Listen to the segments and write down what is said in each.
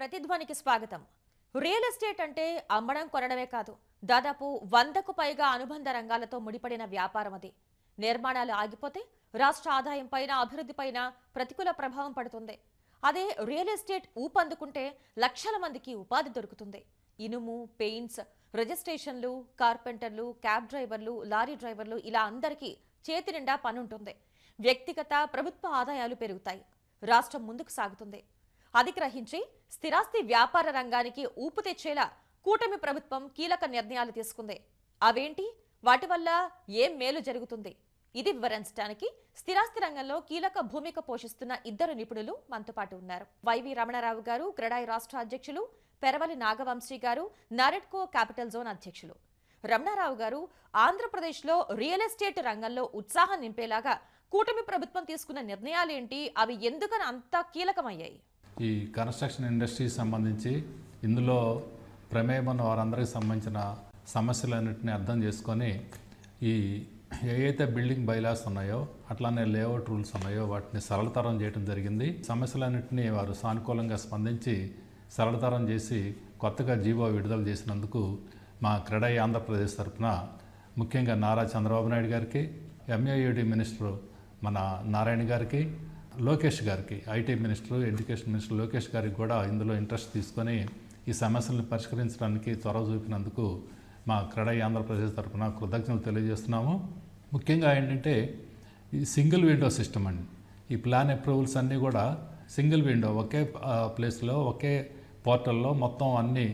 ప్రతిధ్వనికి స్వాగతం. Real estate అంటే అమ్మడం కొనడమే కాదు దాదాపు వందకు పైగా అనుబంధ రంగాలతో ముడిపడిన వ్యాపారం అది. నిర్మాణాలు ఆగిపోతే రాష్ట్ర ఆదాయం పైన అభివృద్ధి పైన ప్రతికూల ప్రభావం పడుతుంది. అదే రియల్ ఎస్టేట్ ఊపందుకుంటే లక్షల మందికి ఉపాధి దొరుకుతుంది. ఇనుము పెయింట్స్ రిజిస్ట్రేషన్లు కార్పెంటర్లు క్యాబ్ డ్రైవర్లు లారీ డ్రైవర్లు ఇలా అందరికీ చేతి నిండా పనుంటుంది. వ్యక్తిగత ప్రభుత్వ ఆదాయాలు పెరుగుతాయి. రాష్ట్రం ముందుకు సాగుతుంది. అధిగ్రహించి స్థిరాస్తి వ్యాపార రంగానికి ఊపు తెచ్చేలా కూటమి ప్రభుత్వం కీలక నిర్ణయాలు తీసుకుంది. అవేంటి? వాటి వల్ల ఏం మేలు జరుగుతుంది? ఇది వివరించడానికి స్థిరాస్తి రంగంలో కీలక భూమిక పోషిస్తున్న ఇద్దరు నిపుణులు మనతో పాటు ఉన్నారు. వైవి రమణారావు గారు క్రెడాయి రాష్ట్ర అధ్యక్షులు పెరవలి నాగవంశీ గారు నారెడ్కో క్యాపిటల్ జోన్ అధ్యక్షులు. రమణారావు గారు ఆంధ్రప్రదేశ్లో రియల్ ఎస్టేట్ రంగంలో ఉత్సాహం నింపేలాగా కూటమి ప్రభుత్వం తీసుకున్న నిర్ణయాలేంటి? అవి ఎందుకని అంత కీలకమయ్యాయి? ఈ కన్స్ట్రక్షన్ ఇండస్ట్రీకి సంబంధించి ఇందులో ప్రమేయం ఉన్న వారందరికీ సంబంధించిన సమస్యలన్నింటినీ అర్థం చేసుకొని ఈ ఏవైతే బిల్డింగ్ బైలాస్ ఉన్నాయో అట్లానే లేఅవుట్ రూల్స్ ఉన్నాయో వాటిని సరళతరం చేయడం జరిగింది. సమస్యలన్నింటినీ వారు సానుకూలంగా స్పందించి సరళతరం చేసి కొత్తగా జీవో విడుదల చేసినందుకు మా క్రెడై ఆంధ్రప్రదేశ్ తరఫున ముఖ్యంగా నారా చంద్రబాబు నాయుడు గారికి ఎంఏయుడి మినిస్టర్ మన నారాయణ గారికి లోకేష్ గారికి IT minister education minister Lokesh గారికి కూడా ఇందులో ఇంట్రెస్ట్ తీసుకొని ఈ సమస్యలను పరిష్కరించడానికి చొరవ చూపినందుకు మా క్రెడై ఆంధ్రప్రదేశ్ తరఫున కృతజ్ఞతలు తెలియజేస్తున్నాము. ముఖ్యంగా ఏంటంటే ఈ సింగిల్ విండో సిస్టమ్ అండి. ఈ ప్లాన్ అప్రూవల్స్ అన్నీ కూడా సింగిల్ విండో ఒకే ప్లేస్లో ఒకే పోర్టల్లో మొత్తం అన్ని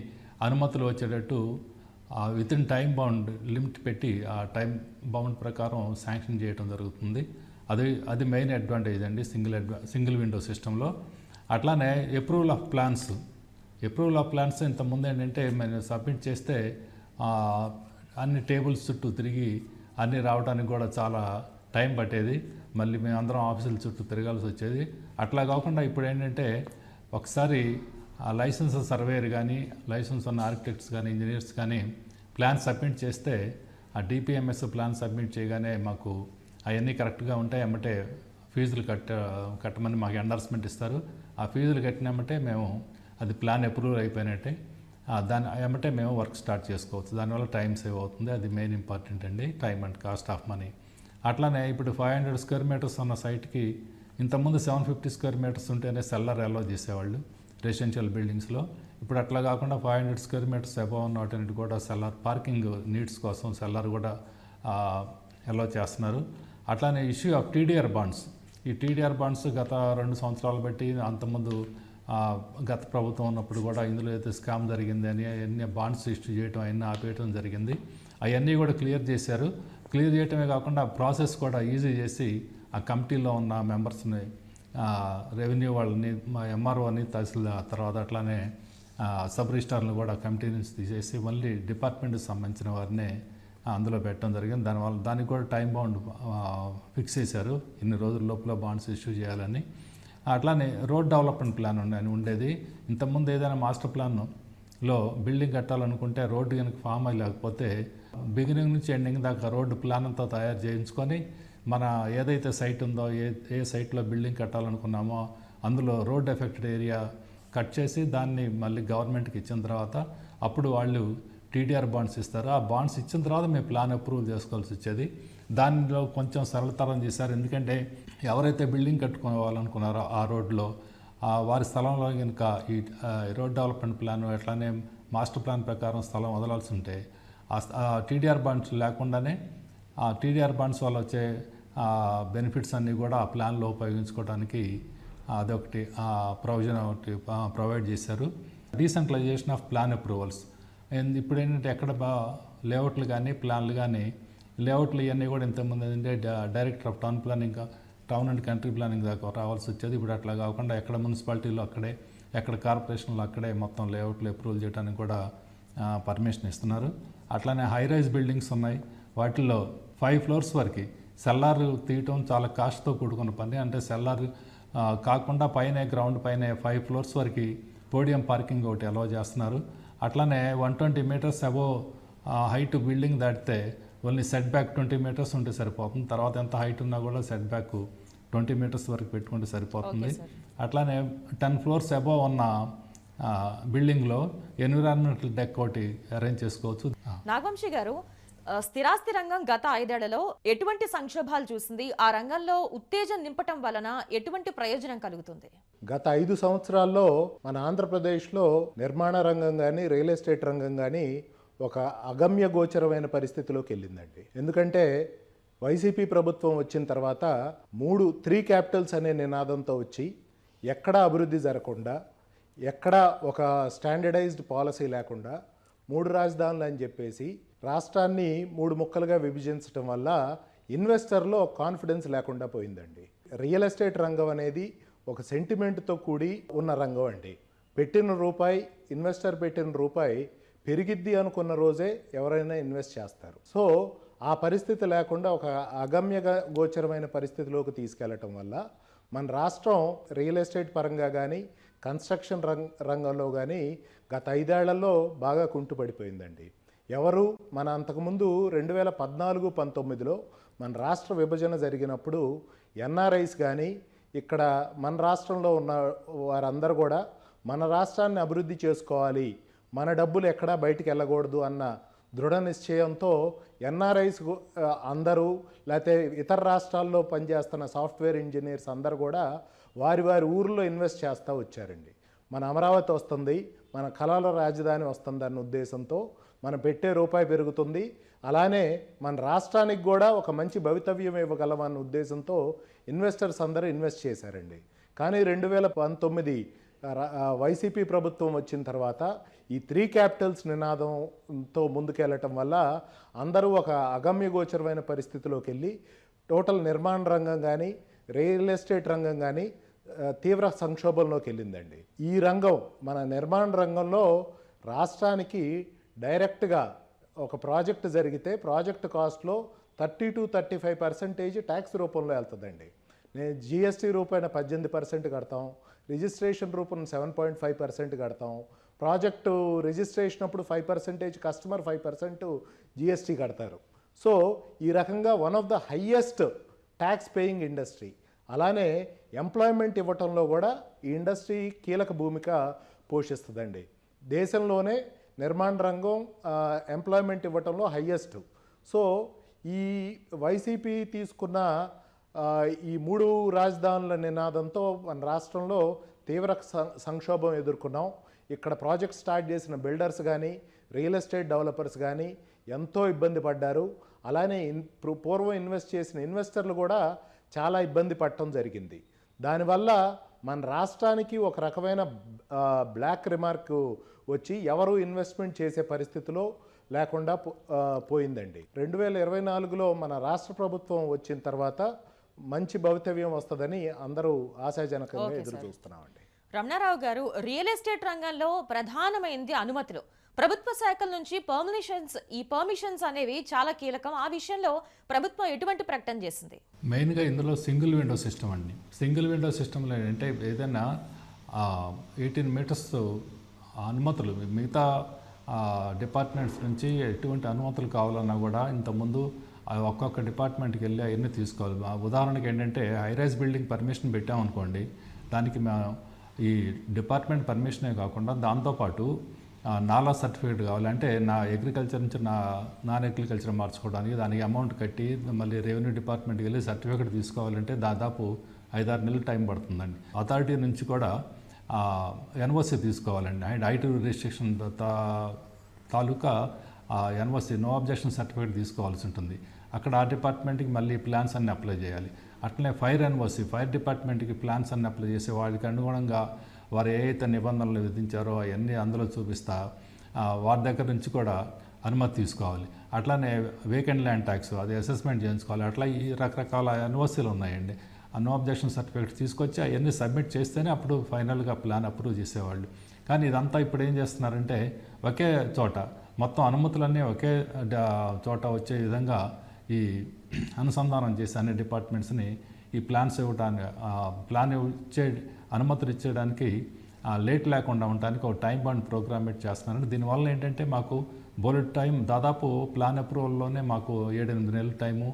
అనుమతులు వచ్చేటట్టు within time bound limit పెట్టి ఆ టైం బౌండ్ ప్రకారం శాంక్షన్ చేయడం జరుగుతుంది. అది అది మెయిన్ అడ్వాంటేజ్ అండి సింగిల్ అడ్వా సింగిల్ విండో సిస్టంలో అట్లానే approval of plans approval of plans ఇంతకుముందు ఏంటంటే మేము సబ్మిట్ చేస్తే అన్ని టేబుల్స్ చుట్టూ తిరిగి అన్నీ రావడానికి కూడా చాలా టైం పట్టేది. మళ్ళీ మేము అందరం ఆఫీసుల చుట్టూ తిరగాల్సి వచ్చేది. అట్లా కాకుండా ఇప్పుడు ఏంటంటే ఒకసారి ఆ లైసెన్స్ సర్వేయర్ కానీ లైసెన్స్ ఉన్న ఆర్కిటెక్ట్స్ కానీ ఇంజనీర్స్ కానీ ప్లాన్ సబ్మిట్ చేస్తే ఆ డిపిఎంఎస్ ప్లాన్ సబ్మిట్ చేయగానే మాకు అవన్నీ కరెక్ట్గా ఉంటాయి. అంటే ఫీజులు కట్ట కట్టమని మాకు ఎండార్స్మెంట్ ఇస్తారు. ఆ ఫీజులు కట్టినామంటే మేము అది ప్లాన్ అప్రూవల్ అయిపోయినట్టే. దాని ఏమంటే మేము వర్క్ స్టార్ట్ చేసుకోవచ్చు. దానివల్ల టైం సేవ్ అవుతుంది. అది మెయిన్ ఇంపార్టెంట్ అండి. Time and cost of money అట్లానే ఇప్పుడు ఫైవ్ హండ్రెడ్ స్క్వేర్ మీటర్స్ ఉన్న సైట్కి ఇంతకుముందు సెవెన్ ఫిఫ్టీ స్క్వేర్ మీటర్స్ ఉంటేనే సెల్లర్ అలో చేసేవాళ్ళు రెసిడెన్షియల్ బిల్డింగ్స్లో ఇప్పుడు అట్లా కాకుండా five hundred square metres above ఉన్న వాటిని కూడా సెల్లర్ పార్కింగ్ నీడ్స్ కోసం సెల్లర్ కూడా అలో చేస్తున్నారు. అట్లానే ఇష్యూ ఆఫ్ టీడీఆర్ బాండ్స్. ఈ టీడీఆర్ బాండ్స్ గత రెండు సంవత్సరాలు బట్టి అంతకుముందు గత ప్రభుత్వం ఉన్నప్పుడు కూడా ఇందులో అయితే స్కామ్ జరిగింది అని అన్ని బాండ్స్ ఇష్యూ చేయటం అవన్నీ ఆపేయటం జరిగింది. అవన్నీ కూడా క్లియర్ చేశారు. క్లియర్ చేయటమే కాకుండా ప్రాసెస్ కూడా ఈజీ చేసి ఆ కమిటీలో ఉన్న మెంబర్స్ని రెవెన్యూ వాళ్ళని మా ఎంఆర్ఓని తహసీల్దార్ తర్వాత అట్లానే సబ్ రిజిస్టార్లను కూడా కమిటీ నుంచి తీసేసి మళ్ళీ డిపార్ట్మెంట్కి సంబంధించిన వారిని అందులో పెట్టడం జరిగింది. దానివల్ల దానికి కూడా టైం బౌండ్ ఫిక్స్ చేశారు. ఇన్ని రోజుల లోపల బాండ్స్ ఇష్యూ చేయాలని. అట్లానే రోడ్ డెవలప్మెంట్ ప్లాన్ ఉండే ఉండేది. ఇంతకుముందు ఏదైనా మాస్టర్ ప్లాన్లో బిల్డింగ్ కట్టాలనుకుంటే రోడ్డు కనుక ఫామ్ అయ్యి లేకపోతే బిగినింగ్ నుంచి ఎండింగ్ దాకా రోడ్డు ప్లాన్ అంతా తయారు చేయించుకొని మన ఏదైతే సైట్ ఉందో ఏ ఏ సైట్లో బిల్డింగ్ కట్టాలనుకున్నామో అందులో రోడ్ ఎఫెక్టెడ్ ఏరియా కట్ చేసి దాన్ని మళ్ళీ గవర్నమెంట్కి ఇచ్చిన తర్వాత అప్పుడు వాళ్ళు టీడీఆర్ బాండ్స్ ఇస్తారు? ఆ బాండ్స్ ఇచ్చిన తర్వాత మేము ప్లాన్ అప్రూవల్ చేసుకోవాల్సి వచ్చేది. దానిలో కొంచెం సరళతరం చేశారు. ఎందుకంటే ఎవరైతే బిల్డింగ్ కట్టుకోవాలనుకున్నారో ఆ రోడ్లో వారి స్థలంలో కనుక ఈ రోడ్ డెవలప్మెంట్ ప్లాన్ ఎట్లానే మాస్టర్ ప్లాన్ ప్రకారం స్థలం వదలాల్సి ఉంటే ఆ టీడీఆర్ బాండ్స్ లేకుండానే ఆ టీడీఆర్ బాండ్స్ వల్ల వచ్చే బెనిఫిట్స్ అన్నీ కూడా ఆ ప్లాన్లో ఉపయోగించుకోవడానికి అదొకటి ప్రొవిజన్ ఒకటి ప్రొవైడ్ చేశారు. డీసెంట్రలైజేషన్ ఆఫ్ ప్లాన్ అప్రూవల్స్ ఇప్పుడు ఏంటంటే ఎక్కడ బా లేఅవుట్లు కానీ ప్లాన్లు కానీ లేఅవుట్లు ఇవన్నీ కూడా ఇంతకుముందు ఏంటంటే డ- director of town planning town and country planning దాకా రావాల్సి వచ్చేది. ఇప్పుడు అట్లా కాకుండా ఎక్కడ మున్సిపాలిటీలో అక్కడే ఎక్కడ కార్పొరేషన్లో అక్కడే మొత్తం లేఅవుట్లు అప్రూవల్ చేయడానికి కూడా పర్మిషన్ ఇస్తున్నారు. అట్లానే హై రైజ్ బిల్డింగ్స్ ఉన్నాయి. వాటిల్లో ఫైవ్ ఫ్లోర్స్ వరకు సెల్లార్ తీయటం చాలా కాస్ట్తో కూడుకున్న పని. అంటే సెల్లార్ కాకుండా పైన గ్రౌండ్ పైన ఫైవ్ ఫ్లోర్స్ వరకు పోడియం పార్కింగ్ ఒకటి అలౌ చేస్తున్నారు. అట్లానే one twenty metres above height building దాటితే only set back twenty metres ఉంటే సరిపోతుంది. తర్వాత ఎంత హైట్ ఉన్నా కూడా సెట్ బ్యాక్ ట్వంటీ మీటర్స్ వరకు పెట్టుకుంటే సరిపోతుంది. అట్లానే టెన్ ఫ్లోర్స్ అబోవ్ ఉన్న బిల్డింగ్లో ఎన్విరాన్మెంటల్ డెక్ ఒకటి అరేంజ్ చేసుకోవచ్చు. నాగవంశీ గారు స్థిరాస్తి రంగం గత ఐదేళ్ళలో ఎటువంటి సంక్షోభాలు చూసింది? ఆ రంగంలో ఉత్తేజం నింపటం వలన ఎటువంటి ప్రయోజనం కలుగుతుంది? గత ఐదు సంవత్సరాల్లో మన ఆంధ్రప్రదేశ్లో నిర్మాణ రంగం కానీ రియల్ ఎస్టేట్ రంగం కానీ ఒక అగమ్య గోచరమైన పరిస్థితిలోకి వెళ్ళిందండి. ఎందుకంటే వైసీపీ ప్రభుత్వం వచ్చిన తర్వాత మూడు త్రీ క్యాపిటల్స్ అనే నినాదంతో వచ్చి ఎక్కడా అభివృద్ధి జరగకుండా ఎక్కడా ఒక స్టాండర్డైజ్డ్ పాలసీ లేకుండా మూడు రాజధానులు అని చెప్పేసి రాష్ట్రాన్ని మూడు ముక్కలుగా విభజించడం వల్ల ఇన్వెస్టర్లో కాన్ఫిడెన్స్ లేకుండా పోయిందండి. రియల్ ఎస్టేట్ రంగం అనేది ఒక సెంటిమెంట్తో కూడి ఉన్న రంగం అండి. పెట్టిన రూపాయి ఇన్వెస్టర్ పెట్టిన రూపాయి పెరిగిద్ది అనుకున్న రోజే ఎవరైనా ఇన్వెస్ట్ చేస్తారు. సో ఆ పరిస్థితి లేకుండా ఒక అగమ్య గోచరమైన పరిస్థితిలోకి తీసుకెళ్ళటం వల్ల మన రాష్ట్రం రియల్ ఎస్టేట్ పరంగా కానీ కన్స్ట్రక్షన్ రంగ రంగంలో కానీ గత ఐదేళ్ళలో బాగా కుంటుపడిపోయిందండి. ఎవరు? మన అంతకుముందు రెండు వేల పద్నాలుగు పంతొమ్మిదిలో మన రాష్ట్ర విభజన జరిగినప్పుడు ఎన్ఆర్ఐస్ కానీ ఇక్కడ మన రాష్ట్రంలో ఉన్న వారందరూ కూడా మన రాష్ట్రాన్ని అభివృద్ధి చేసుకోవాలి మన డబ్బులు ఎక్కడా బయటికి వెళ్ళకూడదు అన్న దృఢ నిశ్చయంతో ఎన్ఆర్ఐస్ అందరూ లేకపోతే ఇతర రాష్ట్రాల్లో పనిచేస్తున్న సాఫ్ట్వేర్ ఇంజనీర్స్ అందరూ కూడా వారి వారి ఊర్లో ఇన్వెస్ట్ చేస్తూ వచ్చారండి. మన అమరావతి వస్తుంది మన కళల రాజధాని వస్తుంది అన్న ఉద్దేశంతో మనం పెట్టే రూపాయి పెరుగుతుంది. అలానే మన రాష్ట్రానికి కూడా ఒక మంచి భవితవ్యం ఇవ్వగలమన్న ఉద్దేశంతో ఇన్వెస్టర్స్ అందరూ ఇన్వెస్ట్ చేశారండి. కానీ రెండు వేల పంతొమ్మిది వైసీపీ ప్రభుత్వం వచ్చిన తర్వాత ఈ త్రీ క్యాపిటల్స్ నినాదంతో ముందుకెళ్ళటం వల్ల అందరూ ఒక అగమ్యగోచరమైన పరిస్థితిలోకి వెళ్ళి టోటల్ నిర్మాణ రంగం కానీ రియల్ ఎస్టేట్ రంగం కానీ తీవ్ర సంక్షోభంలోకి వెళ్ళిందండి. ఈ రంగం మన నిర్మాణ రంగంలో రాష్ట్రానికి డైరెక్ట్గా ఒక ప్రాజెక్ట్ జరిగితే ప్రాజెక్ట్ కాస్ట్లో thirty to thirty five percentage tax రూపంలో వెళ్తుందండి. నేను జిఎస్టీ రూపాయన పద్దెనిమిది పర్సెంట్ కడతాం రిజిస్ట్రేషన్ రూపం సెవెన్ పాయింట్ ఫైవ్ పర్సెంట్ కడతాం ప్రాజెక్టు రిజిస్ట్రేషన్ అప్పుడు five percentage customer five percent GST కడతారు. సో ఈ రకంగా one of the highest tax paying industry. అలానే ఎంప్లాయ్మెంట్ ఇవ్వటంలో కూడా ఈ ఇండస్ట్రీ కీలక భూమిక పోషిస్తుందండి. దేశంలోనే నిర్మాణ రంగం ఎంప్లాయ్మెంట్ ఇవ్వటంలో హయ్యెస్ట్ సో ఈ వైసీపీ తీసుకున్న ఈ మూడు రాజధానుల నినాదంతో మన రాష్ట్రంలో తీవ్ర సం- సంక్షోభం ఎదుర్కొన్నాం. ఇక్కడ ప్రాజెక్ట్ స్టార్ట్ చేసిన బిల్డర్స్ కానీ రియల్ ఎస్టేట్ డెవలపర్స్ కానీ ఎంతో ఇబ్బంది పడ్డారు. అలానే పూర్వం ఇన్వెస్ట్ చేసిన ఇన్వెస్టర్లు కూడా చాలా ఇబ్బంది పడటం జరిగింది. దానివల్ల మన రాష్ట్రానికి ఒక రకమైన బ్లాక్ రిమార్క్ వచ్చి ఎవరు ఇన్వెస్ట్మెంట్ చేసే పరిస్థితిలో లేకుండా పోయిందండి. రెండు వేల ఇరవై నాలుగులో మన రాష్ట్ర ప్రభుత్వం వచ్చిన తర్వాత మంచి భవితవ్యం వస్తుందని అందరూ ఆశాజనకంగా ఎదురు. చూస్తున్నామండి రమణారావు గారు రియల్ ఎస్టేట్ రంగంలో ప్రధానమైంది అనుమతులు. ప్రభుత్వ శాఖల నుంచి పర్మిషన్స్ ఈ పర్మిషన్స్ అనేవి చాలా కీలకం. ఆ విషయంలో ప్రభుత్వం ఎటువంటి ప్రకటన చేసింది? మెయిన్గా ఇందులో సింగిల్ విండో సిస్టమ్ అండి. సింగిల్ విండో సిస్టంలో ఏంటంటే ఏదైనా ఎయిటీన్ మీటర్స్ అనుమతులు. మిగతా డిపార్ట్మెంట్స్ నుంచి ఎటువంటి అనుమతులు కావాలన్నా కూడా ఇంతకుముందు ఒక్కొక్క డిపార్ట్మెంట్కి వెళ్ళి అవన్నీ తీసుకోవాలి. ఉదాహరణకి ఏంటంటే హైరైజ్ బిల్డింగ్ పర్మిషన్ పెట్టామనుకోండి దానికి మా ఈ డిపార్ట్మెంట్ పర్మిషనే కాకుండా దాంతోపాటు నాలా సర్టిఫికేట్ కావాలి. అంటే నా అగ్రికల్చర్ నుంచి నా నాన్ అగ్రికల్చర్ మార్చుకోవడానికి దానికి అమౌంట్ కట్టి మళ్ళీ రెవెన్యూ డిపార్ట్మెంట్కి వెళ్ళి సర్టిఫికేట్ తీసుకోవాలంటే దాదాపు ఐదారు నెలలు టైం పడుతుందండి. అథారిటీ నుంచి కూడా ఎన్ఓసి తీసుకోవాలండి. అండ్ ఐటీ రిస్ట్రిక్షన్ తాలూకా ఎన్ఓసి నో అబ్జెక్షన్ సర్టిఫికేట్ తీసుకోవాల్సి ఉంటుంది. అక్కడ ఆ డిపార్ట్మెంట్కి మళ్ళీ ప్లాన్స్ అన్ని అప్లై చేయాలి. అట్లనే ఫైర్ ఎన్ఓసి ఫైర్ డిపార్ట్మెంట్కి ప్లాన్స్ అన్ని అప్లై చేసి వాటికి అనుగుణంగా వారు ఏ అయితే నిబంధనలు విధించారో అవన్నీ అందులో చూపిస్తా వారి దగ్గర నుంచి కూడా అనుమతి తీసుకోవాలి. అట్లానే వేకెంట్ ల్యాండ్ ట్యాక్స్ అది అసెస్మెంట్ చేయించుకోవాలి. అట్లా ఈ రకరకాల ఎన్ఓసీలు ఉన్నాయండి. నో అబ్జెక్షన్ సర్టిఫికేట్ తీసుకొచ్చి అవన్నీ సబ్మిట్ చేస్తేనే అప్పుడు ఫైనల్గా ప్లాన్ అప్రూవ్ చేసేవాళ్ళు. కానీ ఇదంతా ఇప్పుడు ఏం చేస్తున్నారంటే ఒకే చోట మొత్తం అనుమతులన్నీ ఒకే చోట వచ్చే విధంగా ఈ అనుసంధానం చేసే అన్ని డిపార్ట్మెంట్స్ని ఈ ప్లాన్స్ ఇవ్వడానికి ప్లాన్ ఇచ్చే అనుమతులు ఇచ్చేయడానికి లేట్ లేకుండా ఉండడానికి ఒక టైం బాండ్ ప్రోగ్రామేట్ చేస్తున్నారు దీనివల్ల ఏంటంటే మాకు బోలెట్ టైం దాదాపు ప్లాన్ అప్రూవల్లోనే మాకు ఏడెనిమిది నెలల టైము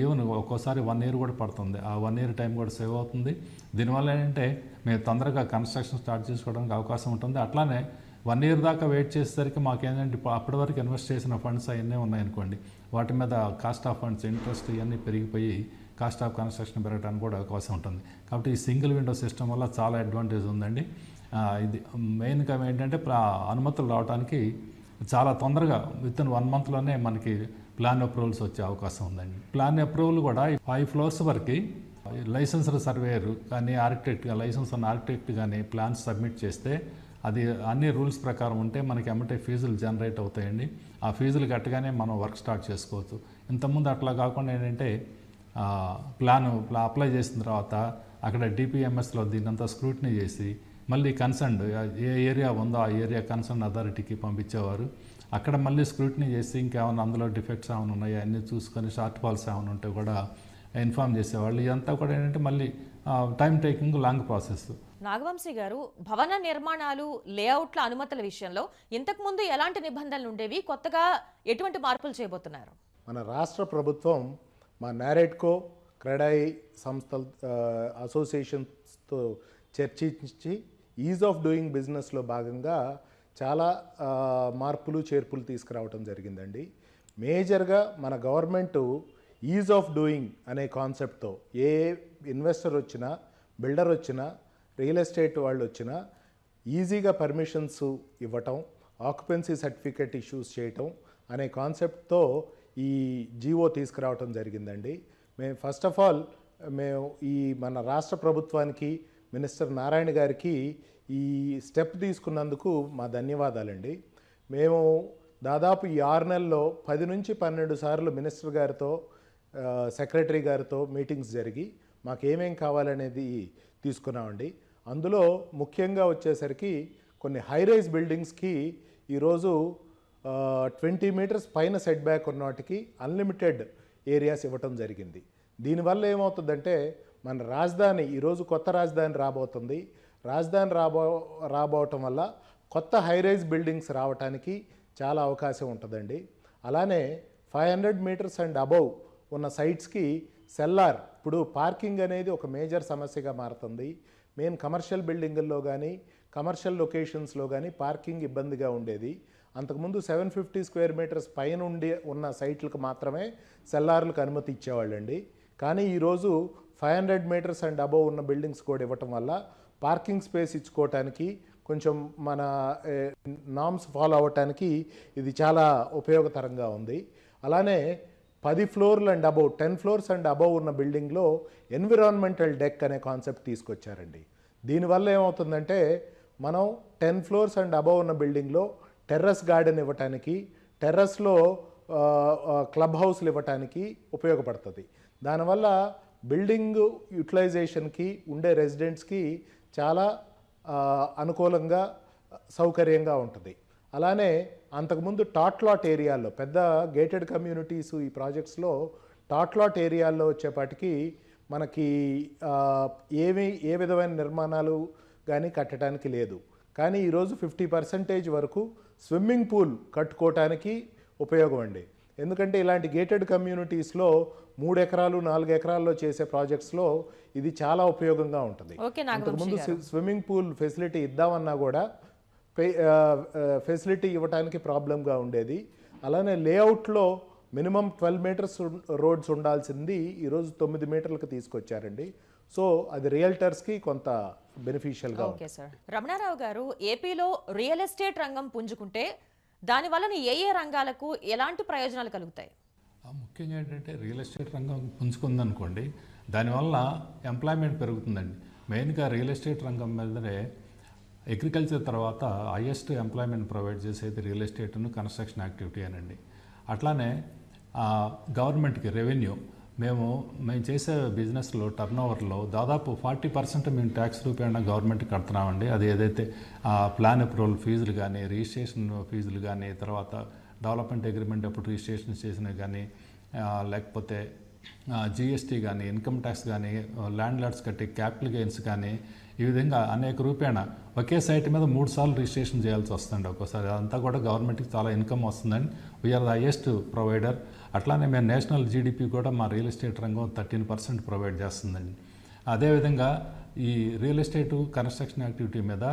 ఈవెన్ ఒక్కోసారి వన్ ఇయర్ కూడా పడుతుంది. ఆ వన్ ఇయర్ టైం కూడా సేవ్ అవుతుంది. దీనివల్ల ఏంటంటే మేము తొందరగా కన్స్ట్రక్షన్ స్టార్ట్ చేసుకోవడానికి అవకాశం ఉంటుంది. అట్లానే వన్ ఇయర్ దాకా వెయిట్ చేసేసరికి మాకేంటంటే ఇప్పుడు అప్పటి వరకు ఇన్వెస్ట్ చేసిన ఫండ్స్ అవన్నీ ఉన్నాయనుకోండి. వాటి మీద కాస్ట్ ఆఫ్ ఫండ్స్ ఇంట్రెస్ట్ ఇవన్నీ పెరిగిపోయి కాస్ట్ ఆఫ్ కన్స్ట్రక్షన్ పెరగడానికి కూడా అవకాశం ఉంటుంది. కాబట్టి ఈ సింగిల్ విండో సిస్టమ్ వల్ల చాలా అడ్వాంటేజ్ ఉందండి. ఇది మెయిన్గా ఏంటంటే అనుమతులు రావడానికి చాలా తొందరగా విత్ ఇన్ వన్ మంత్లోనే మనకి ప్లాన్ అప్రూవల్స్ వచ్చే అవకాశం ఉందండి. ప్లాన్ అప్రూవల్ కూడా ఫైవ్ ఫ్లోర్స్ వరకు లైసెన్స్డ్ సర్వేయర్ కానీ ఆర్కిటెక్ట్ లైసెన్స్ ఉన్న ఆర్కిటెక్ట్ కానీ ప్లాన్స్ సబ్మిట్ చేస్తే అది అన్ని రూల్స్ ప్రకారం ఉంటే మనకి ఎమ్మటే ఫీజులు జనరేట్ అవుతాయండి. ఆ ఫీజులు కట్టగానే మనం వర్క్ స్టార్ట్ చేసుకోవచ్చు. ఇంతకుముందు అట్లా కాకుండా ఏంటంటే ప్లాన్ అప్లై చేసిన తర్వాత అక్కడ డిపిఎంఎస్లో దీన్నంతా స్క్రూటినీ చేసి మళ్ళీ కన్సర్న్ ఏ ఏరియా ఉందో ఆ ఏరియా కన్సర్న్ అథారిటీకి పంపించేవారు. అక్కడ మళ్ళీ స్క్రూటినీ చేసి ఇంకేమైనా అందులో డిఫెక్ట్స్ ఏమైనా ఉన్నాయో? అన్నీ చూసుకొని షార్ట్ ఫాల్స్ ఏమైనా ఉంటే కూడా ఇన్ఫామ్ చేసేవాళ్ళు. ఇదంతా కూడా ఏంటంటే మళ్ళీ time taking long process. Nagavamsi గారు భవన నిర్మాణాలు లేఅవుట్ల అనుమతుల విషయంలో ఇంతకు ముందు ఎలాంటి నిబంధనలు ఉండేవి? కొత్తగా ఎటువంటి మార్పులు చేయబోతున్నారు? మన రాష్ట్ర ప్రభుత్వం మా నారెడ్కో క్రెడాయి సంస్థల అసోసియేషన్స్తో చర్చించి ఈజ్ ఆఫ్ డూయింగ్ బిజినెస్లో భాగంగా చాలా మార్పులు చేర్పులు తీసుకురావటం జరిగిందండి. మేజర్గా మన గవర్నమెంట్ ఈజ్ ఆఫ్ డూయింగ్ అనే కాన్సెప్ట్తో ఏ ఇన్వెస్టర్ వచ్చినా బిల్డర్ వచ్చినా రియల్ ఎస్టేట్ వాళ్ళు వచ్చినా ఈజీగా పర్మిషన్స్ ఇవ్వటం ఆక్యుపెన్సీ సర్టిఫికేట్ ఇష్యూస్ చేయటం అనే కాన్సెప్ట్తో ఈ జీవో తీసుకురావటం జరిగిందండి. మేము ఫస్ట్ ఆఫ్ ఆల్ మేము ఈ మన రాష్ట్ర ప్రభుత్వానికి మినిస్టర్ నారాయణ గారికి ఈ స్టెప్ తీసుకున్నందుకు మా ధన్యవాదాలండి. మేము దాదాపు ఈ ఆరు నెలల్లో పది నుంచి పన్నెండు సార్లు మినిస్టర్ గారితో సెక్రటరీ గారితో మీటింగ్స్ జరిగి మాకు ఏమేం కావాలనేది తీసుకున్నామండి. అందులో ముఖ్యంగా వచ్చేసరికి కొన్ని హైరైజ్ బిల్డింగ్స్కి ఈరోజు ట్వంటీ మీటర్స్ పైన సెట్ బ్యాక్ ఉన్నవాటికి అన్లిమిటెడ్ ఏరియాస్ ఇవ్వటం జరిగింది. దీనివల్ల ఏమవుతుందంటే మన రాజధాని ఈరోజు కొత్త రాజధాని రాబోతుంది. రాజధాని రాబో రాబోవటం వల్ల కొత్త హైరైజ్ బిల్డింగ్స్ రావటానికి చాలా అవకాశం ఉంటుందండి. అలానే five hundred metres and above ఉన్న సైట్స్కి సెల్లార్ ఇప్పుడు పార్కింగ్ అనేది ఒక మేజర్ సమస్యగా మారుతుంది. మెయిన్ కమర్షియల్ బిల్డింగుల్లో కానీ కమర్షియల్ లొకేషన్స్లో కానీ పార్కింగ్ ఇబ్బందిగా ఉండేది. అంతకుముందు సెవెన్ ఫిఫ్టీ స్క్వేర్ మీటర్స్ పైన ఉండి ఉన్న సైట్లకు మాత్రమే సెల్లార్లకు అనుమతి ఇచ్చేవాళ్ళండి. కానీ ఈరోజు five hundred metres and above ఉన్న బిల్డింగ్స్ కూడా ఇవ్వటం వల్ల పార్కింగ్ స్పేస్ ఇచ్చుకోవటానికి కొంచెం మన నామ్స్ ఫాలో అవ్వటానికి ఇది చాలా ఉపయోగకరంగా ఉంది. అలానే పది ఫ్లోర్లు and above ten floors and above ఉన్న బిల్డింగ్లో ఎన్విరాన్మెంటల్ డెక్ అనే కాన్సెప్ట్ తీసుకొచ్చారండి. దీనివల్ల ఏమవుతుందంటే మనం టెన్ ఫ్లోర్స్ అండ్ అబవ్ ఉన్న బిల్డింగ్లో టెర్రస్ గార్డెన్ ఇవ్వటానికి టెర్రస్లో క్లబ్ హౌస్లు ఇవ్వటానికి ఉపయోగపడుతుంది. దానివల్ల బిల్డింగ్ యూటిలైజేషన్కి ఉండే రెసిడెంట్స్కి చాలా అనుకూలంగా సౌకర్యంగా ఉంటుంది. అలానే అంతకుముందు టాట్ లాట్ ఏరియాల్లో పెద్ద గేటెడ్ కమ్యూనిటీస్ ఈ ప్రాజెక్ట్స్లో టాట్ లాట్ ఏరియాల్లో వచ్చేపాటికి మనకి ఏమి ఏ విధమైన నిర్మాణాలు కానీ కట్టడానికి లేదు. కానీ ఈరోజు ఫిఫ్టీ పర్సెంటేజ్ వరకు స్విమ్మింగ్ పూల్ కట్టుకోవటానికి ఉపయోగం అండి. ఎందుకంటే ఇలాంటి గేటెడ్ కమ్యూనిటీస్లో మూడు ఎకరాలు నాలుగు ఎకరాల్లో చేసే ప్రాజెక్ట్స్లో ఇది చాలా ఉపయోగంగా ఉంటుంది. గారు. స్విమ్మింగ్ పూల్ ఫెసిలిటీ ఇద్దామన్నా కూడా ఫెసిలిటీ ఇవ్వడానికి ప్రాబ్లంగా ఉండేది. అలానే లేఅవుట్లో మినిమం ట్వెల్వ్ మీటర్స్ రోడ్స్ ఉండాల్సింది ఈరోజు తొమ్మిది మీటర్లకు తీసుకొచ్చారండి. సో అది రియల్టర్స్కి కొంత బెనిఫిషియల్గా ఉంటుంది ఓకే సార్ రమణారావు గారు ఏపీలో రియల్ ఎస్టేట్ రంగం పుంజుకుంటే దాని వలన ఏ ఏ రంగాలకు ఎలాంటి ప్రయోజనాలు కలుగుతాయి? ముఖ్యంగా ఏంటంటే రియల్ ఎస్టేట్ రంగం పుంజుకుందనుకోండి దానివల్ల ఎంప్లాయ్మెంట్ పెరుగుతుందండి. మెయిన్గా రియల్ ఎస్టేట్ రంగం మీదనే అగ్రికల్చర్ తర్వాత హైయెస్ట్ ఎంప్లాయ్మెంట్ ప్రొవైడ్ చేసేది రియల్ ఎస్టేట్ను కన్స్ట్రక్షన్ యాక్టివిటీ అనండి. అట్లానే ఆ, గవర్నమెంట్కి రెవెన్యూ మేము మేము చేసే బిజినెస్లో టర్న్ ఓవర్లో దాదాపు ఫార్టీ పర్సెంట్ మేము ట్యాక్స్ రూపేణ గవర్నమెంట్ కడుతున్నామండి. అది ఏదైతే ప్లాన్ అప్రూవల్ ఫీజులు కానీ రిజిస్ట్రేషన్ ఫీజులు కానీ తర్వాత డెవలప్మెంట్ అగ్రిమెంట్ అప్పుడు రిజిస్ట్రేషన్ చేసినవి కానీ లేకపోతే జిఎస్టీ కానీ ఇన్కమ్ ట్యాక్స్ కానీ ల్యాండ్ లార్డ్స్ కట్టి క్యాపిటల్ గెయిన్స్ కానీ ఈ విధంగా అనేక రూపేణ ఒకే సైట్ మీద మూడు సార్లు రిజిస్ట్రేషన్ చేయాల్సి వస్తుంది ఒక్కోసారి. అదంతా కూడా గవర్నమెంట్కి చాలా ఇన్కమ్ వస్తుందండి. We're the highest provider. అట్లానే మేము నేషనల్ జీడిపి కూడా మా రియల్ ఎస్టేట్ రంగం థర్టీన్ పర్సెంట్ ప్రొవైడ్ చేస్తుందండి. అదేవిధంగా ఈ రియల్ ఎస్టేట్ కన్స్ట్రక్షన్ యాక్టివిటీ మీద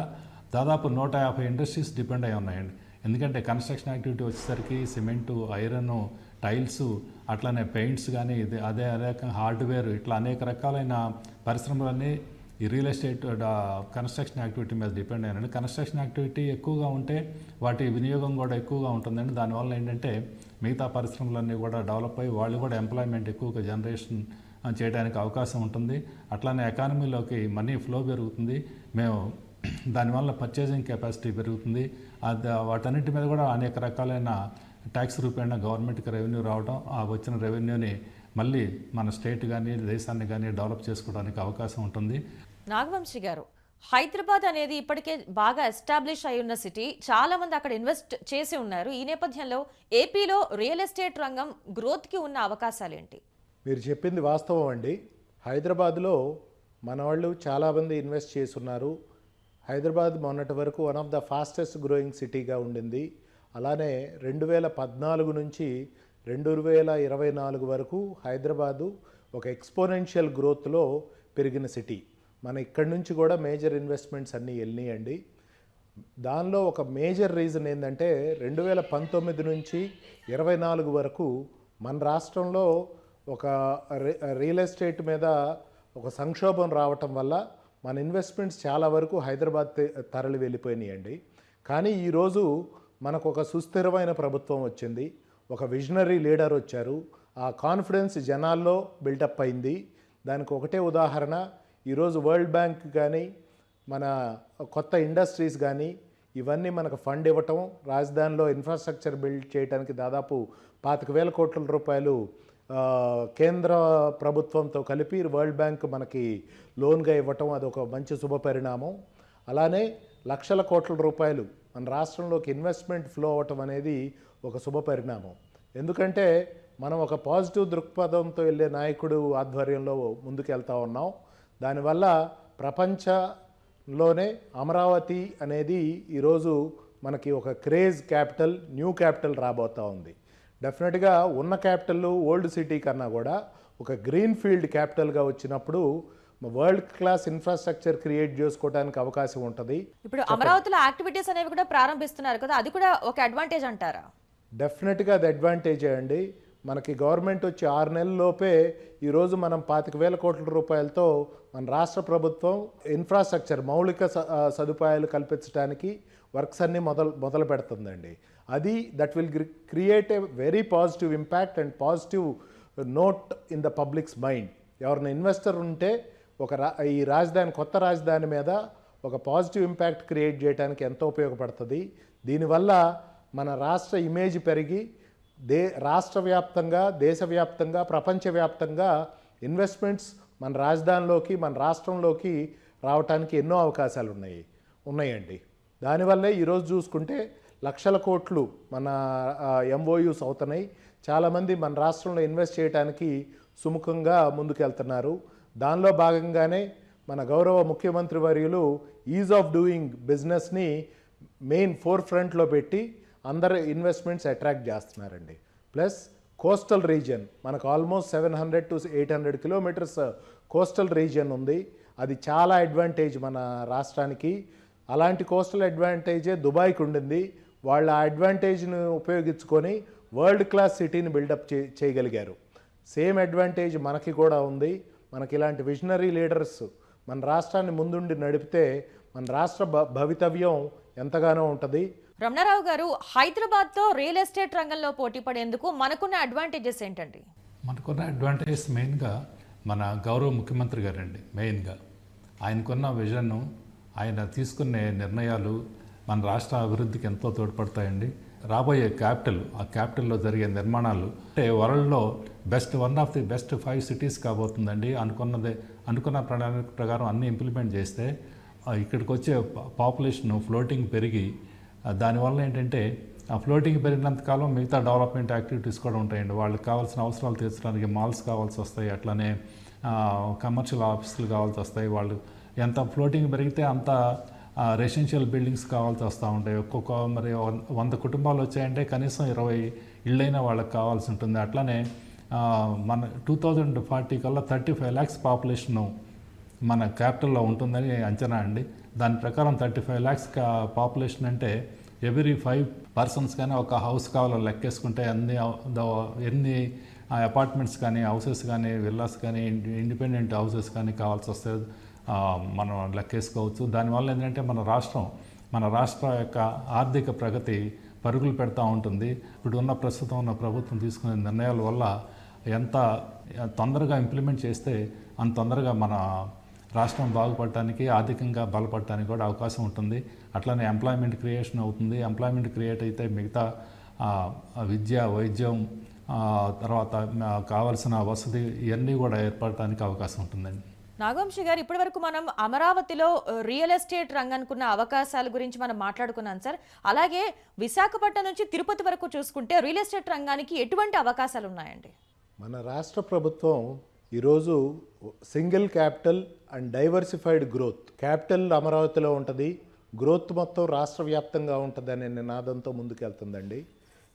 దాదాపు నూట యాభై ఇండస్ట్రీస్ డిపెండ్ అయి ఉన్నాయండి. ఎందుకంటే కన్స్ట్రక్షన్ యాక్టివిటీ వచ్చేసరికి సిమెంటు ఐరన్ టైల్స్ అట్లానే పెయింట్స్ కానీ ఇది అదే అదే హార్డ్వేర్ ఇట్లా అనేక రకాలైన పరిశ్రమలన్నీ ఈ రియల్ ఎస్టేట్ కన్స్ట్రక్షన్ యాక్టివిటీ మీద డిపెండ్ అయ్యానండి కన్స్ట్రక్షన్ యాక్టివిటీ ఎక్కువగా ఉంటే వాటి వినియోగం కూడా ఎక్కువగా ఉంటుందండి. దానివల్ల ఏంటంటే మిగతా పరిశ్రమలన్నీ కూడా డెవలప్ అయ్యి వాళ్ళు కూడా ఎంప్లాయ్మెంట్ ఎక్కువగా జనరేషన్ చేయడానికి అవకాశం ఉంటుంది. అట్లానే ఎకానమీలోకి మనీ ఫ్లో పెరుగుతుంది. మేము దానివల్ల పర్చేసింగ్ కెపాసిటీ పెరుగుతుంది. అది వాటన్నిటి మీద కూడా అనేక రకాలైన ట్యాక్స్ రూపేణ గవర్నమెంట్కి రెవెన్యూ రావడం ఆ వచ్చిన రెవెన్యూని మళ్ళీ మన స్టేట్ కానీ దేశాన్ని కానీ డెవలప్ చేసుకోవడానికి అవకాశం ఉంటుంది. నాగవంశి గారు హైదరాబాద్ అనేది ఇప్పటికే బాగా ఎస్టాబ్లిష్ అయి ఉన్న సిటీ. చాలా మంది అక్కడ ఇన్వెస్ట్ చేసి ఉన్నారు. ఈ నేపథ్యంలో ఏపీలో రియల్ ఎస్టేట్ రంగం గ్రోత్కి ఉన్న అవకాశాలు ఏంటి మీరు చెప్పింది వాస్తవం అండి. హైదరాబాద్లో మన వాళ్ళు చాలామంది ఇన్వెస్ట్ చేస్తున్నారు. హైదరాబాద్ మొన్నటి వరకు one of the fastest growing సిటీగా ఉండింది. అలానే రెండు వేల పద్నాలుగు నుంచి రెండు వేల ఇరవై నాలుగు వరకు హైదరాబాదు ఒక ఎక్స్పోనెన్షియల్ గ్రోత్లో పెరిగిన సిటీ. మన ఇక్కడి నుంచి కూడా మేజర్ ఇన్వెస్ట్మెంట్స్ అన్నీ వెళ్ళినాయండి. దానిలో ఒక మేజర్ రీజన్ ఏంటంటే రెండు వేల పంతొమ్మిది నుంచి ఇరవై నాలుగు వరకు మన రాష్ట్రంలో ఒక రి- రియల్ ఎస్టేట్ మీద ఒక సంక్షోభం రావటం వల్ల మన ఇన్వెస్ట్మెంట్స్ చాలా వరకు హైదరాబాద్ తరలి వెళ్ళిపోయినాయండి. కానీ ఈరోజు మనకు ఒక సుస్థిరమైన ప్రభుత్వం వచ్చింది. ఒక విజనరీ లీడర్ వచ్చారు. ఆ కాన్ఫిడెన్స్ జనాల్లో బిల్డప్ అయింది. దానికి ఒకటే ఉదాహరణ ఈరోజు వరల్డ్ బ్యాంక్ కానీ మన కొత్త ఇండస్ట్రీస్ కానీ ఇవన్నీ మనకు ఫండ్ ఇవ్వటం రాజధానిలో ఇన్ఫ్రాస్ట్రక్చర్ బిల్డ్ చేయడానికి దాదాపు పాతిక వేల కోట్ల రూపాయలు కేంద్ర ప్రభుత్వంతో కలిపి వరల్డ్ బ్యాంక్ మనకి లోన్గా ఇవ్వటం అదొక మంచి శుభ పరిణామం. అలానే లక్షల కోట్ల రూపాయలు మన రాష్ట్రంలోకి ఇన్వెస్ట్మెంట్ ఫ్లో అవ్వటం అనేది ఒక శుభ పరిణామం. ఎందుకంటే మనం ఒక పాజిటివ్ దృక్పథంతో వెళ్ళే నాయకుడు ఆధ్వర్యంలో ముందుకు వెళ్తూ ఉన్నాం. దానివల్ల ప్రపంచంలోనే అమరావతి అనేది ఈరోజు మనకి ఒక క్రేజ్ క్యాపిటల్ న్యూ క్యాపిటల్ రాబోతూ ఉంది. డెఫినెట్గా ఉన్న క్యాపిటల్ ఓల్డ్ సిటీ కన్నా కూడా ఒక గ్రీన్ ఫీల్డ్ క్యాపిటల్గా వచ్చినప్పుడు వరల్డ్ క్లాస్ ఇన్ఫ్రాస్ట్రక్చర్ క్రియేట్ చేసుకోవడానికి అవకాశం ఉంటుంది. ఇప్పుడు అమరావతిలో యాక్టివిటీస్ అనేవి కూడా ప్రారంభిస్తున్నారు కదా అది కూడా ఒక అడ్వాంటేజ్ అంటారా? డెఫినెట్గా అది అడ్వాంటేజ్ అండి. మనకి గవర్నమెంట్ వచ్చి ఆరు నెలల్లోపే ఈరోజు మనం పాతిక వేల కోట్ల రూపాయలతో మన రాష్ట్ర ప్రభుత్వం ఇన్ఫ్రాస్ట్రక్చర్ మౌలిక స- సదుపాయాలు కల్పించడానికి వర్క్స్ అన్నీ మొదలు మొదలు పెడుతుందండి. అది that will create a very positive impact and positive note in the public's mind ఎవరిన investor ఉంటే ఒక రా ఈ రాజధాని కొత్త రాజధాని మీద ఒక పాజిటివ్ ఇంపాక్ట్ క్రియేట్ చేయడానికి ఎంతో ఉపయోగపడుతుంది. దీనివల్ల మన రాష్ట్ర ఇమేజ్ పెరిగి దే రాష్ట్ర వ్యాప్తంగా దేశవ్యాప్తంగా ప్రపంచవ్యాప్తంగా ఇన్వెస్ట్మెంట్స్ మన రాజధానిలోకి మన రాష్ట్రంలోకి రావడానికి ఎన్నో అవకాశాలు ఉన్నాయి ఉన్నాయండి. దానివల్లే ఈరోజు చూసుకుంటే లక్షల కోట్లు మన ఎంఓయూస్ అవుతున్నాయి. చాలామంది మన రాష్ట్రంలో ఇన్వెస్ట్ చేయడానికి సుముఖంగా ముందుకెళ్తున్నారు. దానిలో భాగంగానే మన గౌరవ ముఖ్యమంత్రి వర్యులు ఈజ్ ఆఫ్ డూయింగ్ బిజినెస్ని మెయిన్ ఫోర్ ఫ్రంట్లో పెట్టి అందరు ఇన్వెస్ట్మెంట్స్ అట్రాక్ట్ చేస్తున్నారండి. ప్లస్ కోస్టల్ రీజియన్ మనకు almost seven hundred to eight hundred kilometres coastal region ఉంది. అది చాలా అడ్వాంటేజ్ మన రాష్ట్రానికి. అలాంటి కోస్టల్ అడ్వాంటేజే దుబాయ్కి ఉండింది. వాళ్ళ ఆ అడ్వాంటేజ్ను ఉపయోగించుకొని వరల్డ్ క్లాస్ సిటీని బిల్డప్ చే చేయగలిగారు. సేమ్ అడ్వాంటేజ్ మనకి కూడా ఉంది. మనకి ఇలాంటి విజనరీ లీడర్స్ మన రాష్ట్రాన్ని ముందుండి నడిపితే మన రాష్ట్ర భ భవితవ్యం ఎంతగానో ఉంటుంది. రమణారావు గారు హైదరాబాద్లో రియల్ ఎస్టేట్ రంగంలో పోటీ పడేందుకు మనకున్న అడ్వాంటేజెస్ ఏంటండి? మనకున్న అడ్వాంటేజెస్ మెయిన్గా మన గౌరవ ముఖ్యమంత్రి గారండి మెయిన్గా ఆయనకున్న విజన్ను ఆయన తీసుకునే నిర్ణయాలు మన రాష్ట్ర అభివృద్ధికి ఎంతో తోడ్పడతాయండి. రాబోయే క్యాపిటల్ ఆ క్యాపిటల్లో జరిగే నిర్మాణాలు అంటే వరల్డ్లో best one of the best five cities కాబోతుందండి. అనుకున్నదే అనుకున్న ప్రణాళిక ప్రకారం అన్ని ఇంప్లిమెంట్ చేస్తే ఇక్కడికి వచ్చే పాపులేషన్ ఫ్లోటింగ్ పెరిగి దానివల్ల ఏంటంటే ఆ ఫ్లోటింగ్ పెరిగినంత కాలం మిగతా డెవలప్మెంట్ యాక్టివిటీస్ కూడా ఉంటాయండి. వాళ్ళకి కావాల్సిన అవసరాలు తీర్చడానికి మాల్స్ కావాల్సి వస్తాయి అట్లానే కమర్షియల్ ఆఫీసులు కావాల్సి వస్తాయి. వాళ్ళు ఎంత ఫ్లోటింగ్ పెరిగితే అంత రెసిడెన్షియల్ బిల్డింగ్స్ కావాల్సి వస్తూ ఉంటాయి. ఒక్కొక్క మరి వంద కుటుంబాలు వచ్చాయంటే కనీసం ఇరవై ఇళ్ళైనా వాళ్ళకి కావాల్సి ఉంటుంది. అట్లానే మన టూ థౌజండ్ ఫార్టీ కల్లా థర్టీ ఫైవ్ ల్యాక్స్ పాపులేషను మన క్యాపిటల్లో ఉంటుందని అంచనా అండి. దాని ప్రకారం థర్టీ ఫైవ్ ల్యాక్స్ పాపులేషన్ అంటే ఎవ్రీ ఫైవ్ పర్సన్స్ కానీ ఒక హౌస్ కావాలో లెక్కేసుకుంటే అన్ని ఎన్ని అపార్ట్మెంట్స్ కానీ హౌసెస్ కానీ విల్లాస్ కానీ ఇండిపెండెంట్ హౌసెస్ కానీ కావాల్సి వస్తే మనం లెక్కేసుకోవచ్చు. దానివల్ల ఏంటంటే మన రాష్ట్రం మన రాష్ట్ర యొక్క ఆర్థిక ప్రగతి పరుగులు పెడతా ఉంటుంది. ఇప్పుడు ఉన్న ప్రస్తుతం ఉన్న ప్రభుత్వం తీసుకునే నిర్ణయాల వల్ల ఎంత తొందరగా ఇంప్లిమెంట్ చేస్తే అంత తొందరగా మన రాష్ట్రం బాగుపడటానికి ఆర్థికంగా బలపడటానికి కూడా అవకాశం ఉంటుంది. అట్లనే ఎంప్లాయ్మెంట్ క్రియేషన్ అవుతుంది. ఎంప్లాయ్మెంట్ క్రియేట్ అయితే మిగతా ఆ, విద్య వైద్యం ఆ, తర్వాత కావాల్సిన వసతి ఇవన్నీ కూడా ఏర్పడటానికి అవకాశం ఉంటుందండి. నాగవంశి గారు ఇప్పటి వరకు మనం అమరావతిలో రియల్ ఎస్టేట్ రంగానికి ఉన్న అవకాశాల గురించి మనం మాట్లాడుకున్నాం సార్. అలాగే విశాఖపట్నం నుంచి తిరుపతి వరకు చూసుకుంటే రియల్ ఎస్టేట్ రంగానికి ఎటువంటి అవకాశాలు ఉన్నాయండి? మన రాష్ట్ర ప్రభుత్వం ఈరోజు single capital and diversified growth. Capital అమరావతిలో ఉంటుంది. గ్రోత్ మొత్తం రాష్ట్ర వ్యాప్తంగా ఉంటుంది అనే నినాదంతో ముందుకెళ్తుందండి.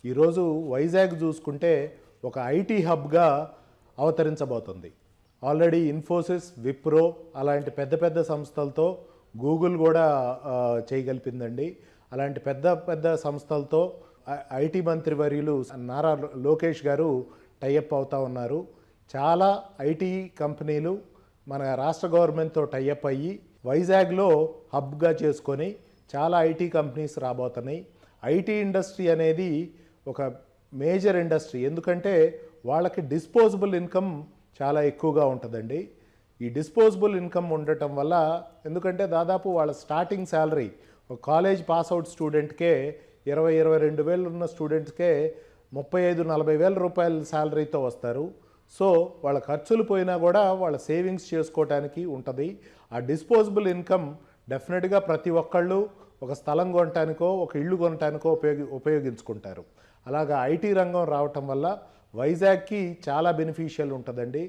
ఈరోజు వైజాగ్ చూసుకుంటే ఒక ఐటీ హబ్గా అవతరించబోతుంది. ఆల్రెడీ ఇన్ఫోసిస్ విప్రో అలాంటి పెద్ద పెద్ద సంస్థలతో గూగుల్ కూడా చేయగలిపిందండి. అలాంటి పెద్ద పెద్ద సంస్థలతో ఐటీ మంత్రి వర్యులు నారా లోకేష్ గారు టైఅప్ అవుతా ఉన్నారు. చాలా ఐటీ కంపెనీలు మన రాష్ట్ర గవర్నమెంట్తో టైఅప్ అయ్యి వైజాగ్లో హబ్గా చేసుకొని చాలా ఐటీ కంపెనీస్ రాబోతున్నాయి. ఐటీ ఇండస్ట్రీ అనేది ఒక మేజర్ ఇండస్ట్రీ. ఎందుకంటే వాళ్ళకి డిస్పోజబుల్ ఇన్కమ్ చాలా ఎక్కువగా ఉంటుందండి. ఈ డిస్పోజబుల్ ఇన్కమ్ ఉండటం వల్ల ఎందుకంటే దాదాపు వాళ్ళ స్టార్టింగ్ శాలరీ ఒక కాలేజ్ పాస్ అవుట్ స్టూడెంట్కే ఇరవై ఇరవై రెండు వేలు ఉన్న స్టూడెంట్స్కే ముప్పై ఐదు నలభై వేల రూపాయల శాలరీతో వస్తారు. సో వాళ్ళ ఖర్చులు పోయినా కూడా వాళ్ళ సేవింగ్స్ చేసుకోవటానికి ఉంటుంది. ఆ డిస్పోజబుల్ ఇన్కమ్ డెఫినెట్గా ప్రతి ఒక్కళ్ళు ఒక స్థలం కొనటానికో ఒక ఇల్లు కొనటానికో ఉపయోగి ఉపయోగించుకుంటారు. అలాగా ఐటీ రంగం రావటం వల్ల వైజాగ్కి చాలా బెనిఫిషియల్ ఉంటుందండి.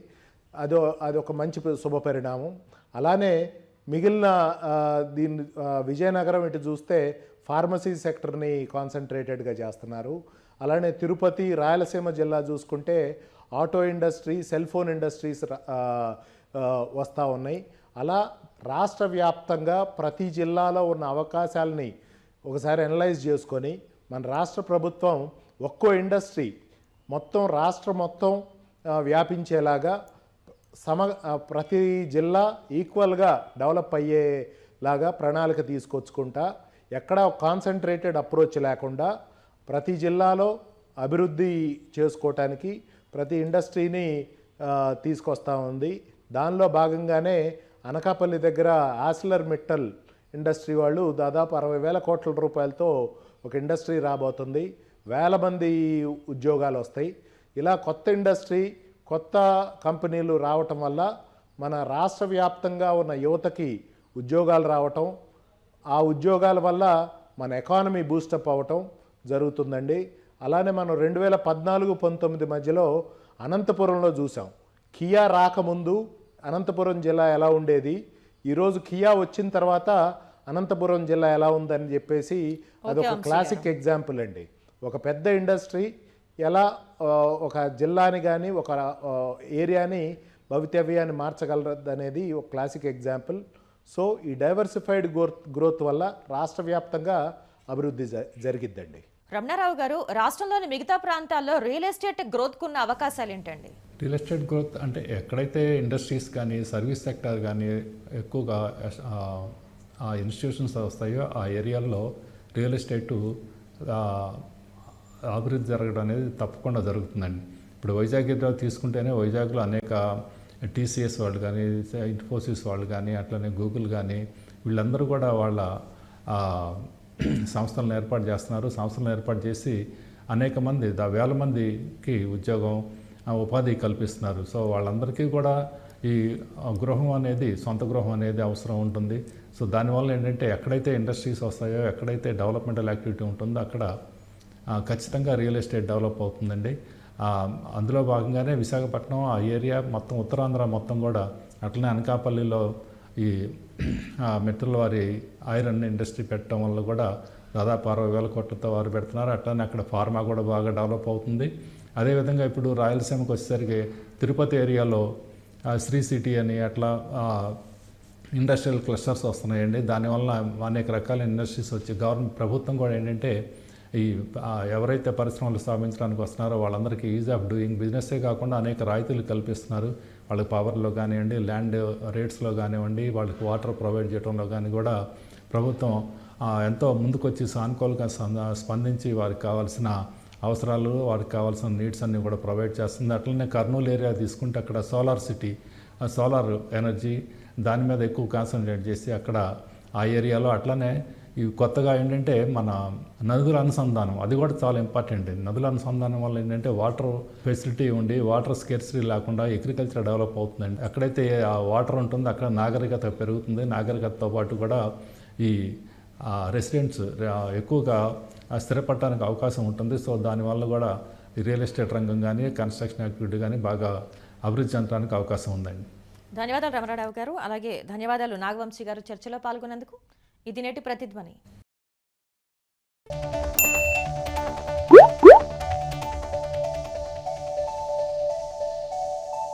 అదో అది ఒక మంచి శుభ పరిణామం. అలానే మిగిలిన దీన్ని విజయనగరం ఇటు చూస్తే ఫార్మసీ సెక్టర్ని కాన్సన్ట్రేటెడ్గా చేస్తున్నారు. అలానే తిరుపతి రాయలసీమ జిల్లా చూసుకుంటే auto industry cell phone industries వస్తూ ఉన్నాయి. అలా రాష్ట్ర వ్యాప్తంగా ప్రతి జిల్లాలో ఉన్న అవకాశాలని ఒకసారి అనలైజ్ చేసుకొని మన రాష్ట్ర ప్రభుత్వం ఒక్కో ఇండస్ట్రీ మొత్తం రాష్ట్రం మొత్తం వ్యాపించేలాగా సమ ప్రతి జిల్లా ఈక్వల్గా డెవలప్ అయ్యేలాగా ప్రణాళిక తీసుకొచ్చుకుంటా ఎక్కడ కాన్సన్ట్రేటెడ్ అప్రోచ్ లేకుండా ప్రతి జిల్లాలో అభివృద్ధి చేసుకోవటానికి ప్రతి ఇండస్ట్రీని తీసుకొస్తా ఉంది. దానిలో భాగంగానే అనకాపల్లి దగ్గర ఆసిలర్ మిట్టల్ ఇండస్ట్రీ వాళ్ళు దాదాపు అరవై వేల కోట్ల రూపాయలతో ఒక ఇండస్ట్రీ రాబోతుంది. వేల మంది ఉద్యోగాలు వస్తాయి. ఇలా కొత్త ఇండస్ట్రీ కొత్త కంపెనీలు రావటం వల్ల మన రాష్ట్ర వ్యాప్తంగా ఉన్న యువతకి ఉద్యోగాలు రావటం ఆ ఉద్యోగాల వల్ల మన ఎకానమీ బూస్టప్ అవ్వటం జరుగుతుందండి. అలానే మనం రెండు వేల పద్నాలుగు పంతొమ్మిది మధ్యలో అనంతపురంలో చూసాం. కియా రాకముందు అనంతపురం జిల్లా ఎలా ఉండేది? ఈరోజు కియా వచ్చిన తర్వాత అనంతపురం జిల్లా ఎలా ఉందని చెప్పేసి అదొక క్లాసిక్ ఎగ్జాంపుల్ అండి. ఒక పెద్ద ఇండస్ట్రీ ఎలా ఒక జిల్లాని కానీ ఒక ఏరియాని భవితవ్యాన్ని మార్చగలదు అనేది ఒక క్లాసిక్ ఎగ్జాంపుల్. సో ఈ డైవర్సిఫైడ్ గ్రోత్ గ్రోత్ వల్ల రాష్ట్ర వ్యాప్తంగా అభివృద్ధి జ జరిగిద్దండి. రమణారావు గారు రాష్ట్రంలోని మిగతా ప్రాంతాల్లో రియల్ ఎస్టేట్ గ్రోత్కున్న అవకాశాలు ఏంటండి రియల్ ఎస్టేట్ గ్రోత్ అంటే ఎక్కడైతే ఇండస్ట్రీస్ కానీ సర్వీస్ సెక్టర్ కానీ ఎక్కువగా ఆ, ఇన్స్టిట్యూషన్స్ వస్తాయో ఆ ఏరియాల్లో రియల్ ఎస్టేటు అభివృద్ధి జరగడం అనేది తప్పకుండా జరుగుతుందండి. ఇప్పుడు వైజాగ్ ఏరియా తీసుకుంటేనే వైజాగ్లో అనేక టీసీఎస్ వాళ్ళు కానీ ఇన్ఫోసిస్ వాళ్ళు కానీ అట్లనే గూగుల్ కానీ వీళ్ళందరూ కూడా వాళ్ళ సంస్థలను ఏర్పాటు చేస్తున్నారు. సంస్థలను ఏర్పాటు చేసి అనేక మంది దా వేల మందికి ఉద్యోగం ఉపాధి కల్పిస్తున్నారు. సో వాళ్ళందరికీ కూడా ఈ గృహం అనేది సొంత గృహం అనేది అవసరం ఉంటుంది. సో దానివల్ల ఏంటంటే ఎక్కడైతే ఇండస్ట్రీస్ వస్తాయో ఎక్కడైతే డెవలప్మెంటల్ యాక్టివిటీ ఉంటుందో అక్కడ ఖచ్చితంగా రియల్ ఎస్టేట్ డెవలప్ అవుతుందండి. అందులో భాగంగానే విశాఖపట్నం ఆ ఏరియా మొత్తం ఉత్తరాంధ్ర మొత్తం కూడా అట్లనే అనకాపల్లిలో ఈ మెటల్ వారి ఐరన్ ఇండస్ట్రీ పెట్టడం వల్ల కూడా దాదాపు అరవై వేల కోట్లతో వారు పెడుతున్నారు. అట్లానే అక్కడ ఫార్మా కూడా బాగా డెవలప్ అవుతుంది. అదేవిధంగా ఇప్పుడు రాయలసీమకు వచ్చేసరికి తిరుపతి ఏరియాలో శ్రీ సిటీ అని అట్లా ఇండస్ట్రియల్ క్లస్టర్స్ వస్తున్నాయండి. దానివల్ల అనేక రకాల ఇండస్ట్రీస్ వచ్చి గవర్నమెంట్ ప్రభుత్వం కూడా ఏంటంటే ఈ ఎవరైతే పరిశ్రమలు స్థాపించడానికి వస్తున్నారో వాళ్ళందరికీ ఈజ్ ఆఫ్ డూయింగ్ బిజినెస్సే కాకుండా అనేక రాయితీలు కల్పిస్తున్నారు. వాళ్ళకి పవర్లో కానివ్వండి ల్యాండ్ రేట్స్లో కానివ్వండి వాళ్ళకి వాటర్ ప్రొవైడ్ చేయడంలో కానీ కూడా ప్రభుత్వం ఎంతో ముందుకొచ్చి సానుకూలంగా సంద- స్పందించి వారికి కావాల్సిన అవసరాలు వారికి కావాల్సిన నీడ్స్ అన్నీ కూడా ప్రొవైడ్ చేస్తుంది. అట్లనే కర్నూలు ఏరియా తీసుకుంటే అక్కడ సోలార్ సిటీ సోలార్ ఎనర్జీ దాని మీద ఎక్కువ కాన్సన్ట్రేట్ చేసి అక్కడ ఆ ఏరియాలో అట్లనే ఇవి కొత్తగా ఏంటంటే మన నదుల అనుసంధానం అది కూడా చాలా ఇంపార్టెంట్ నదుల అనుసంధానం వల్ల ఏంటంటే వాటర్ ఫెసిలిటీ ఉండి వాటర్ స్కేర్సిటీ లేకుండా అగ్రికల్చర్ డెవలప్ అవుతుందండి. ఎక్కడైతే ఆ వాటర్ ఉంటుందో అక్కడ నాగరికత పెరుగుతుంది. నాగరికతతో పాటు కూడా ఈ రెసిడెంట్స్ ఎక్కువగా స్థిరపడటానికి అవకాశం ఉంటుంది. సో దానివల్ల కూడా ఈ రియల్ ఎస్టేట్ రంగం కానీ కన్స్ట్రక్షన్ యాక్టివిటీ కానీ బాగా అభివృద్ధి చెందడానికి అవకాశం ఉందండి. ధన్యవాదాలు రమణారావు గారు. అలాగే ధన్యవాదాలు నాగవంశీ గారు చర్చలో పాల్గొన్నందుకు. ఇది నేటి ప్రతిధ్వని.